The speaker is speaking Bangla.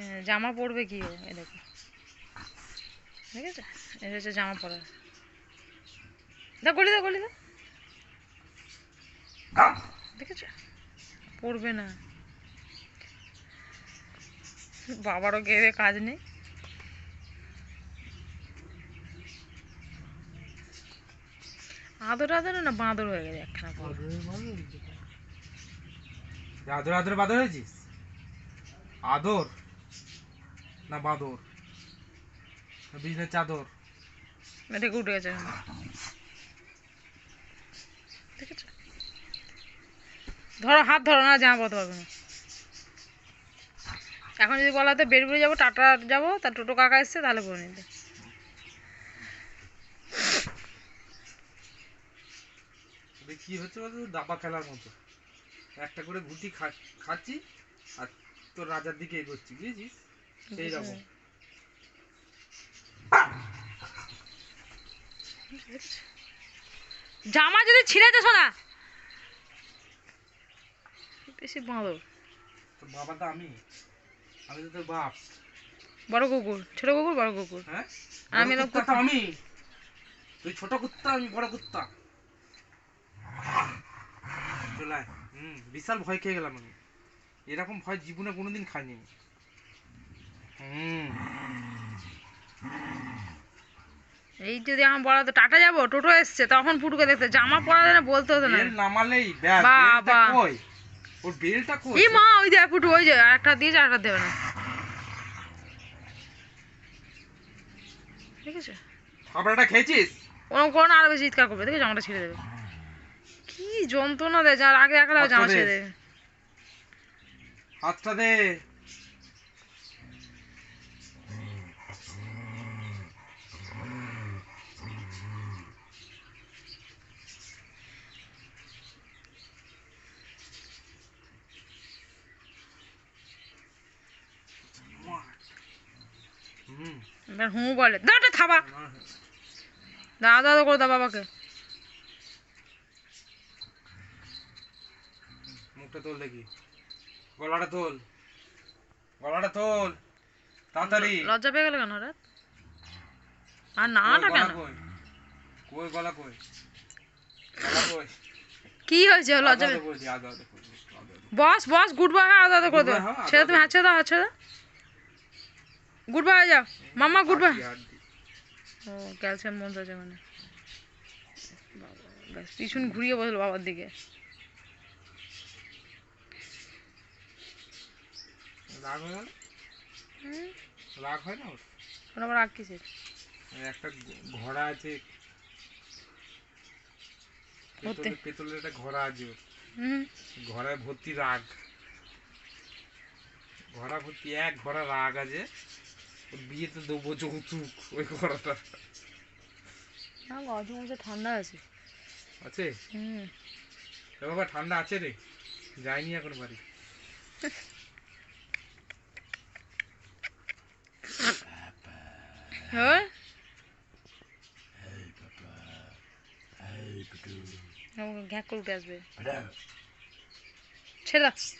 হ্যাঁ, জামা পরবে কি ও? এ দেখো। দেখেছ এটা হচ্ছে জামা পরা দা গলি দা গলি দা দেখেছ? পরবে না। বাবারও গেয়ে কাজ নেই। আদর আদর না বাঁদর হয়ে গেছে একখানা আদর আদর বাদর হয়েছিস? আদর? না বাদর। না চাদর। দেখে উঠে গেছে। দেখেছ? ধরো হাত ধরো না জামা পরতে পারবে না। এখন যদি বলা হতো বেরবুড়ে যাব টাটা যাব তার টোটো কাকা এসছে তাহলে পরে নিতে। কি হচ্ছে বলতো? দাবা খেলার মতো। একটা করে গুটি খা- খাচ্ছি আর তোর রাজার দিকে এগোচ্ছি বুঝেছিস? সেই রকম জামা যদি ছিঁড়ে যেত না বেশি তোর বাবা তো আমি। আমি তো তোর বাপ। বড় কুকুর ছোট কুকুর বড় কুকুর। হ্যাঁ? আমি তুই ছোট কুত্তা আমি বড় কুত্তা। চলে হুম বিশাল ভয় খেয়ে গেলাম আমি। এরকম ভয় জীবনে কোনোদিন খাইনি এই যদি আমার বলা হতো টাটা যাব টোটো এসছে তখন ফুটুকে দেখতে জামা পরা না বলতে হতো না। নামালেই বাবা। ওর বেলটা কই? এই মা ওই দেখ ফুটু ওই যে একটা দিয়ে আর একটা দেবে না। ঠিক আছে খাবারটা খেয়েছিস? ওরকম করো না আরও বেশি চিৎকার করবে দেখে জামাটা ছিঁড়ে দেবে। কি যন্ত্রণা দেয় যার আগে দেখা জামা। ছিঁড়ে দেবে হাতটা দে হুম এবার হুঁ বলে। দাঁড়া থাবা। দাদা দাদা করে দাও বাবাকে। মুখটা তোল দেখি। গলাটা তোল। গলাটা তোল। তাড়াতাড়ি। লজ্জা পেয়ে গেল কেন রাত আর না কই না গলা কেন? কই? গলা কই? গলা কই? কি হয়েছে? লজ্জা। বস বস গুড বাই আদা আদা করে দাও হ্যাঁ, ছেড়ে তুমি। হাত ছেড়ে দাও হাত ছেড়ে দাও। গুড বাই যাও মাম্মা গুড বাই। ও ক্যালসিয়াম মন আছে মানে। ব্যাস পিছন ঘুরিয়ে বসল বাবার দিকে। রাগ হয়ে রাগ হয় না ওর? আবার রাগ কিসের? একটা ঘোড়া আছে? পেতলের- একটা ঘোড়া আছে ওর। হুম। ঘোড়ায় ভর্তি রাগ। ঘোড়া ভর্তি এক ঘোড়া রাগ আছে। বিয়েতে দেবো যৌতুক ওই না ঠান্ডা আছে। আছে? হুম। বাবা ঠান্ডা আছে রে। যাইনি এখন বাড়ি। হ্যাঁ? ঘ্যাক করে উঠে আসবে। ছেড়ে দাও।